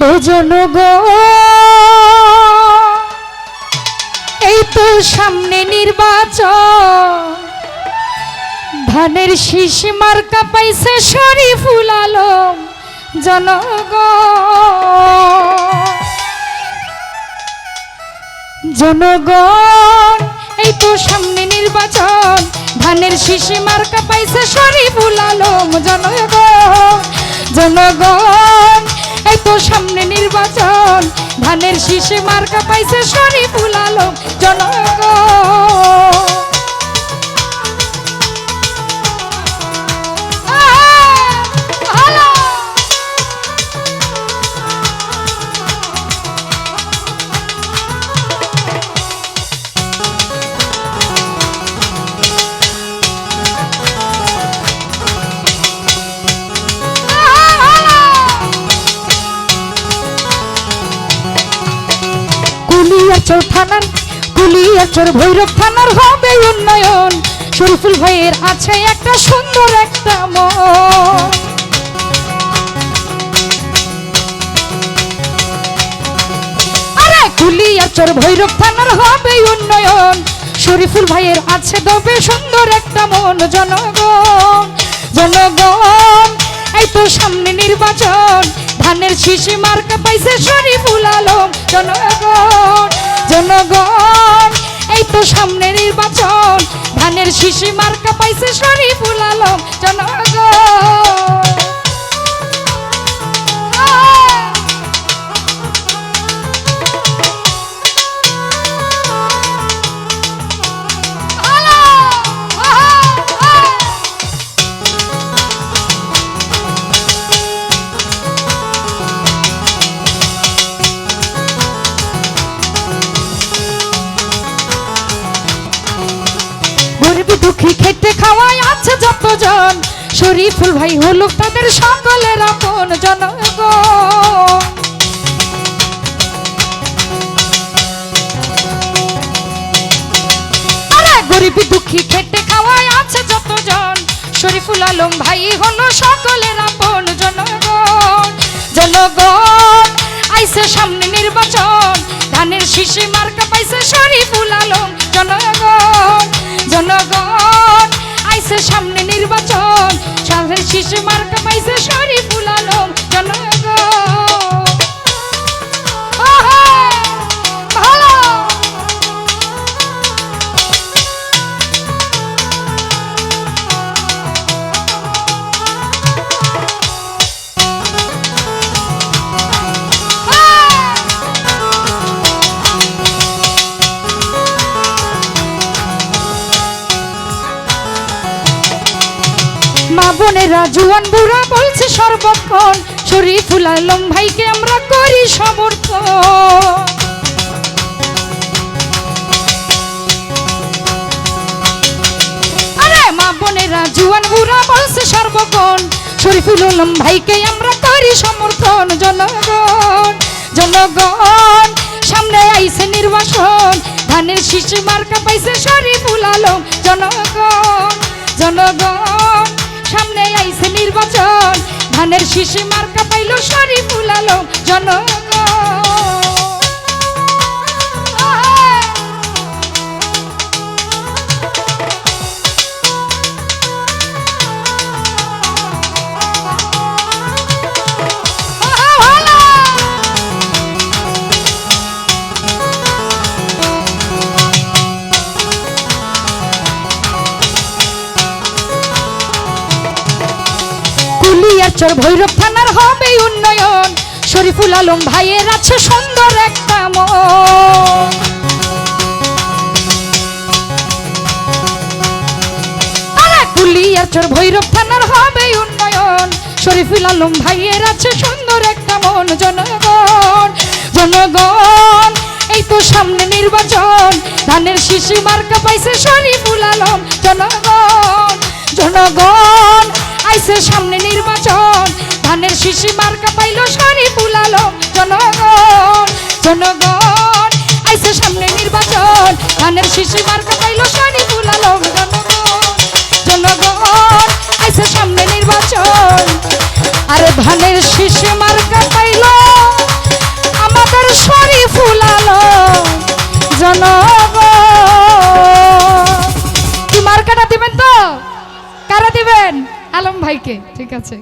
ও জনগো এই তো সামনে নির্বাচন। ধানের শীষ মার্কা পাইছে শরীফুল আলম জনগণ। জনগণ, এই তো সামনে নির্বাচন। ধানের শীষে মার্কা পাইছে শরীফুল আলম জনগণ। জনগণ কুলিয়াচর থানার কুলিয়াচর ভৈরব থানার হবে উন্নয়ন। শরীফুল ভাইয়ের আছে একটা সুন্দর একটা মন। আরে কুলিয়াচর ভৈরব থানার হবে উন্নয়ন। শরীফুল ভাইয়ের আছে দবে সুন্দর একটা মন, জনগণ জনগণ। এই তো সামনে নির্বাচন, ধানের শিশি মার্কা পাইছে শরীফুল আলম, জনগণ। জনগণ এই তো সামনে নির্বাচন। ধানের শিশি মার্কা পাইছে শরীফুল আলম জনগণ। গরিব দুঃখী খেতে খাওয়ায় আছে যতজন, শরীফুল ভাই হলো তাদের সকলের আপন জনগণ। গরিবী দুঃখী খেতে খাওয়ায় আছে যতজন, শরীফুল আলম ভাই হলো সকলের মা বোনেরা, জুয়ান বুড়া বলছে সর্বক্ষণ শরীফুল আলম ভাইকে আমরা করি সমর্থন। মা বোনেরা, জুয়ান বুড়া বলছে সর্বক্ষণ শরীফুল আলম ভাইকে আমরা করি সমর্থন। জনগণ জনগণ, সামনে আইছে নির্বাচন ধানের শিশু মার্কা পাইছে শরীফুল আলম জনগণ জনগণ। সামনে আইসে নির্বাচন। ধানের শিশি মার্কা পাইল শরীফুল আলম জনগণ কুলিয়াচর ভৈরব থানার হবে উন্নয়ন। শরীফুল আলম ভাইয়ের আছে সুন্দর একটা মন। কুলিয়াচর ভৈরব থানার হবে উন্নয়ন। শরীফুল আলম ভাইয়ের আছে সুন্দর একটা মন, জনগণ জনগণ। এই তো সামনে নির্বাচন, ধানের শিশু মার্কা পাইছে শরীফুল আলম, জনগণ। শিশি মার্কা পাইল সারি বুলালো জনগণ জনগণ। আইসে সামনে নির্বাচন ধানের শিশি মার্কা পাইল সারি বুলালো জনগণ জনগণ। আইসে সামনে নির্বাচন, আর ধানের শিশি মার্কা পাইল, আমাদের সরি ফুলালো জনগণ। কি মার্কাটা দিবেন তো? কারা দিবেন? আলম ভাইকে, ঠিক আছে।